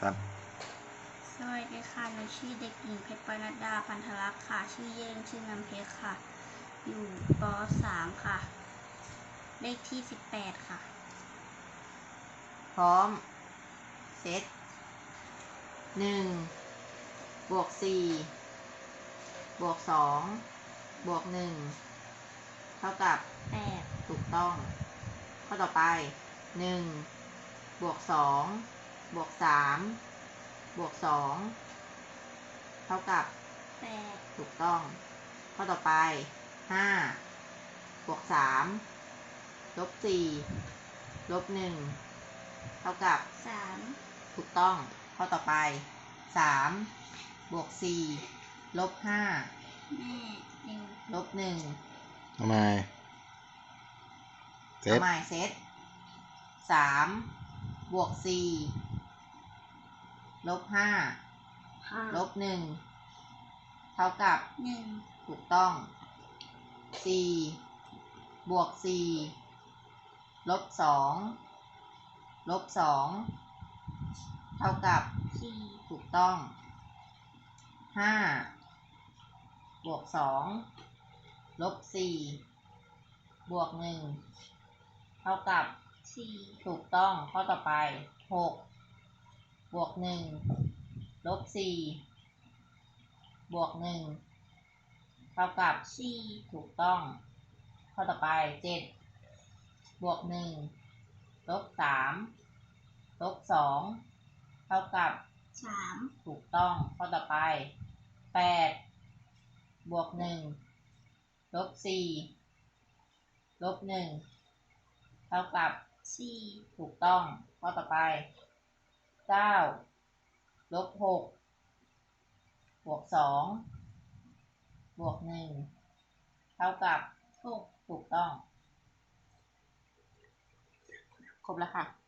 ครับ สวัสดีค่ะ หนูชื่อเด็กหญิงเพชรปนัดดาพันธลักษณ์ค่ะ ชื่อเย่งชื่อน้ำเพชรค่ะ อยู่ป .3 ค่ะ เลขที่ 18 ค่ะ พร้อม เซตหนึ่งบวกสี่บวกสองบวกหนึ่งเท่ากับ8ถูกต้อง ข้อต่อไปหนึ่งบวกสอง บวกสามบวกสองเท่ากับ8ถูกต้อง ข้อต่อไปห้าบวกสามลบสี่ลบหนึ่งเท่ากับ3ถูกต้อง ข้อต่อไปสามบวกสี่ลบห้าแม่เร็วลบหนึ่งทำไมเซเอาฟใหม่เซตสามบวกสี่ ลบห้าลบหนึ่งเท่ากับ1ถูกต้องสี่บวกสี่ลบสองลบสองเท่ากับ4ถูกต้องห้าบวกสองลบสี่บวกหนึ่งเท่ากับ4ถูกต้องข้อต่อไปหก บวกหนึ่งลบสี่บวกหนึ่งเท่ากับ4ถูกต้อง ข้อต่อไปเจ็ดบวกหนึ่งลบสามลบสองเท่ากับ3ถูกต้อง ข้อต่อไปแปดบวกหนึ่งลบสี่ลบหนึ่งเท่ากับ4ถูกต้อง ข้อต่อไป เก้าลบหกบวกสองบวกหนึ่งเท่ากับ6ถูกต้อง ครบแล้วค่ะ